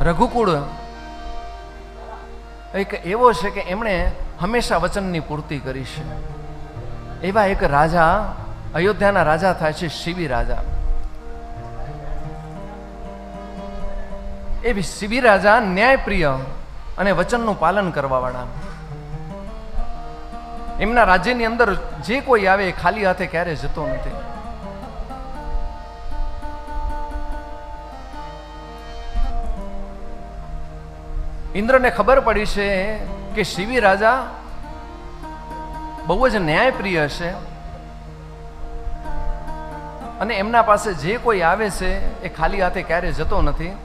રઘુકુળ. એક એવો છે કે એમણે હંમેશા વચનની પૂર્તિ કરી છે. એવા એક રાજા, અયોધ્યાના રાજા થાય છે શિબી રાજા. એ શિબી રાજા ન્યાયપ્રિય અને વચનનું પાલન કરવાવાળા. એમના રાજ્યની અંદર જે કોઈ આવે એ ખાલી હાથે ક્યારે જતો નથી. ઇન્દ્રને ખબર પડી છે કે શિવી રાજા બહુ જ ન્યાયપ્રિય છે અને એમના પાસે જે કોઈ આવે છે એ ખાલી હાથે ક્યારે જતો નથી.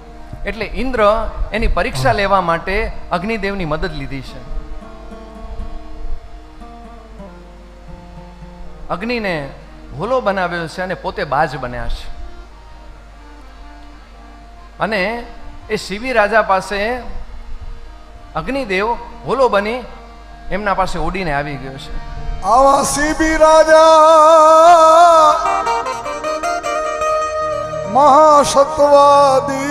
એટલે ઇન્દ્ર એની પરીક્ષા લેવા માટે અગ્નિદેવની મદદ લીધી છે. અગ્નિને હોલો બનાવ્યો છે અને પોતે બાજ બન્યા છે. અને એ શિવી રાજા પાસે અગ્નિદેવ હોલો બની, એમના પાસે ઉડીને આવી ગયો છે. આવા સીબી રાજા, મહાસત્વાદી,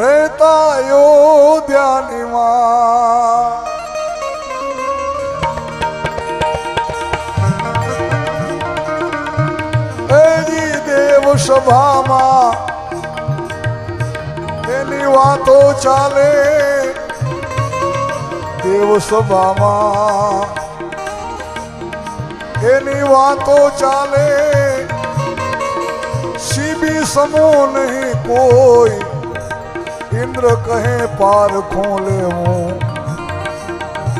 રહેતા યોધ્યાનીમાં દેવ સભામાં એની વાતો ચાલે દેવ સભામાં એની વાતો ચાલે સીબી સમૂહ નહીં કોઈ ઇન્દ્ર કહે પાર ખોલે હું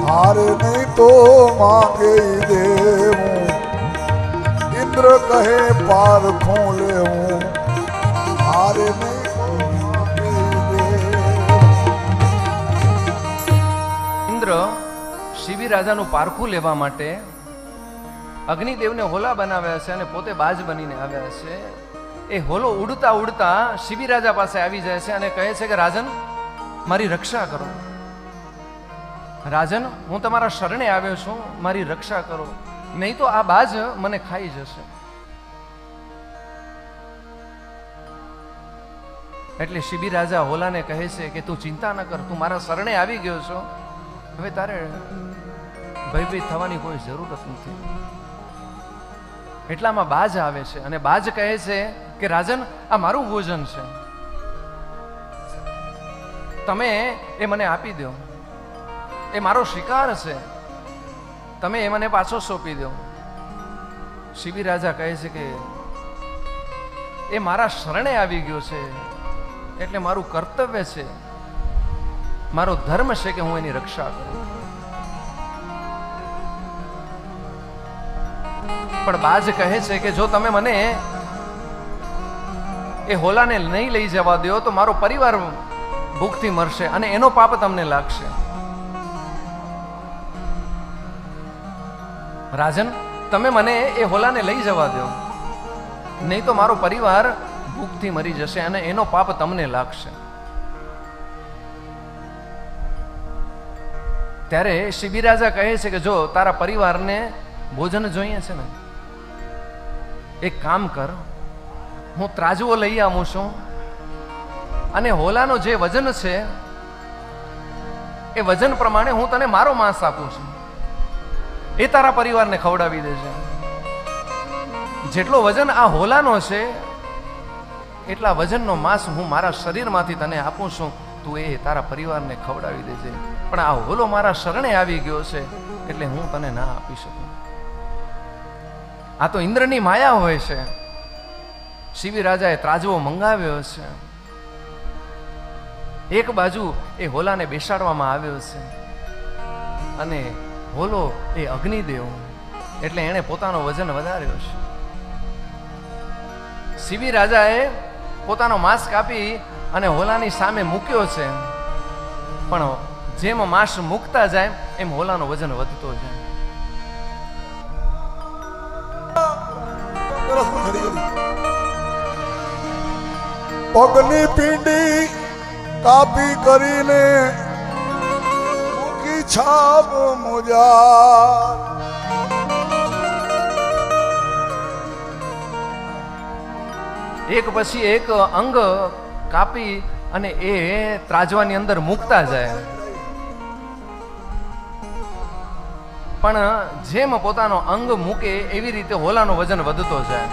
હારે નહીં તો માંગે ઈ દેવું ઇન્દ્ર કહે પાર ખોલે હું હારે ઇન્દ્ર શિવી રાજાનું પારખું લેવા માટે અગ્નિદેવને હોલા બનાવ્યા છે અને પોતે બાજ બનીને આવ્યા છે. એ હોલો ઉડતા ઉડતા શિવી રાજા પાસે આવી જાય છે અને કહે છે કે, રાજન, મારી રક્ષા કરો. રાજન, હું તમારા શરણે આવ્યો છું. મારી રક્ષા કરો. નહીં તો આ બાજ મને ખાઈ જશે. એટલે શિબી રાજા હોલાને કહે છે કે, તું ચિંતા ન કર. તું મારા શરણે આવી ગયો છો. હવે તારે ભયભીત થવાની કોઈ જરૂરત નથી. એટલામાં બાજ આવે છે અને બાજ કહે છે કે, રાજન, આ મારું ભોજન છે. તમે એ મને આપી દો. એ મારો શિકાર છે. તમે એ મને પાછો સોંપી દો. શિબી રાજા કહે છે કે, એ મારા શરણે આવી ગયો છે. એટલે મારું કર્તવ્ય છે. મારો ધર્મ છે કે હું એની રક્ષા કરું. પણ બાજ કહે છે કે જો તમે મને એ હોલાને નહીં લઈ જવા દો, તો મારો પરિવાર ભૂખથી મરશે અને એનો પાપ તમને લાગશે. રાજન, તમે મને એ હોલાને લઈ જવા દો. નહીં તો મારો પરિવાર ભૂખથી મરી જશે અને એનો પાપ તમને લાગશે. ત્યારે શ્રી બિરાજા કહે છે કે જો તારા પરિવારને ભોજન જોઈએ છે ને, એક કામ કર, હું ત્રાજવો લઈ આવું છું. અને હોલાનો જે વજન છે, એ વજન પ્રમાણે હું તને મારો માંસ આપું છું. એ તારા પરિવારને ખવડાવી દેજે. જેટલો વજન આ હોલાનો છે, એટલા વજનનો માંસ હું મારા શરીરમાંથી તને આપું છું. તું એ તારા પરિવારને ખવડાવી દેજે. પણ આ હોલો મારા શરણે આવી ગયો છે એટલે હું તને ના આપી શકું. આ તો ઇન્દ્રની માયા હોય છે. શિવી રાજાએ ત્રાજવો મંગાવ્યો છે. એક બાજુ એ હોલાને બેસાડવામાં આવ્યો છે. અને હોલો એ અગ્નિદેવ, એટલે એણે પોતાનો વજન વધાર્યો છે. શિવી રાજાએ પોતાનો માસ્ક આપી અને હોલાની સામે મૂક્યો છે. પણ જેમ માસ મૂકતા જાય એમ હોલાનો વજન વધતો જાય. પગની પીંડી કાપી કરીને મૂકી છાપ મોજા એક પછી એક અંગ કાપી અને એ ત્રાજવાની અંદર મૂકતા જાય. પણ જેમ પોતાનો અંગ મૂકે એવી રીતે હોલાનું વજન વધતો જાય.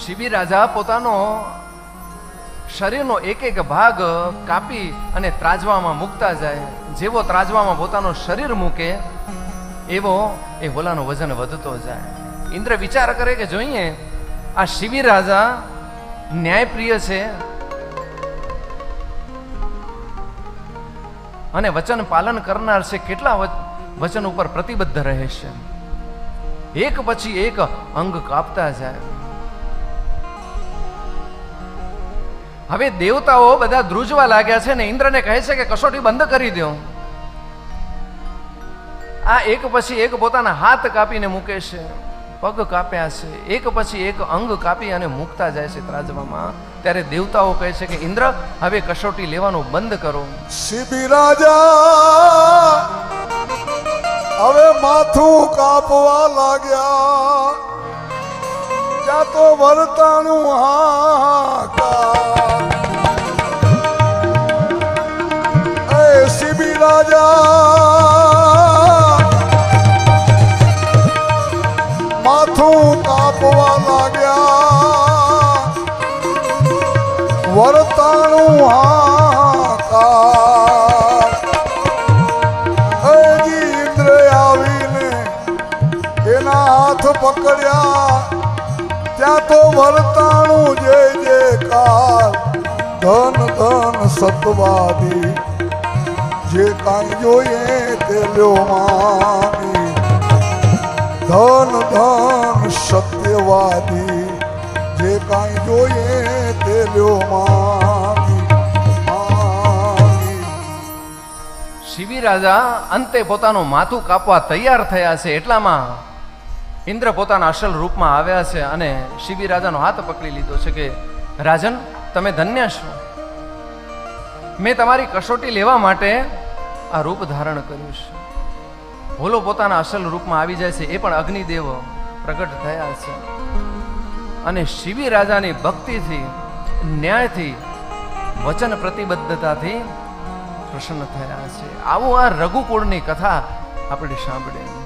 શિબી રાજા પોતાનો શરીરનો એક એક ભાગ કાપી અને ત્રાજવામાં મૂકતા જાય. જેવો ત્રાજવામાં પોતાનો શરીર મૂકે, એવો એ હોલાનું વજન વધતો જાય. ઇન્દ્ર વિચાર કરે કે જોઈએ, આ શિબી રાજા ન્યાયપ્રિય છે. અને વચન પાલન કરનાર છે કેટલા વચન ઉપર પ્રતિબદ્ધ રહે છે. એક પછી એક અંગ કાપતા જાય. હવે દેવતાઓ બધા ધ્રુજવા લાગ્યા છે ને ઇન્દ્રને કહે છે કે કસોટી બંધ કરી દો. આ એક પછી એક પોતાના હાથ કાપીને મૂકે છે. પગ કાપ્યા છે, એક પછી એક અંગ કાપી અને મૂકતા જાય છે ત્રાજવામાં. ત્યારે દેવતાઓ કહે છે કે, ઇન્દ્ર, હવે કસોટી લેવાનું બંધ કરો. શિબી રાજા, હવે માથું કાપવા લાગ્યા. ત્યાં તો વર્તાણું હા શિબી રાજા લાગ્યા. એના હાથ પકડ્યા. ત્યાં તો વર્તાણું જે કાર ધન ધન સતવાદી, જે કાંઈ જોઈએ તે લ્યો માની ધન ધન સત્યવાદી, જે કાંઈ જોઈએ તે લ્યો રાજા અંતે પોતાનું માથું કાપવા તૈયાર થયા છે એટલામાં ઇન્દ્ર પોતાના અસલ રૂપમાં આવ્યા છે અને શિબી રાજાનો હાથ પકડી લીધો છે કે, રાજન, તમે ધન્ય છો. મેં તમારી કસોટી લેવા માટે આ રૂપ ધારણ કર્યું છે. ભોલો પોતાના અસલ રૂપમાં આવી જાય છે, એ પણ અગ્નિદેવ પ્રગટ થયા છે. અને શિવી રાજાની ભક્તિથી, ન્યાયથી, વચન પ્રતિબદ્ધતાથી પ્રસન્ન થયા છે. આવું આ રઘુકુળની કથા આપણે સાંભળી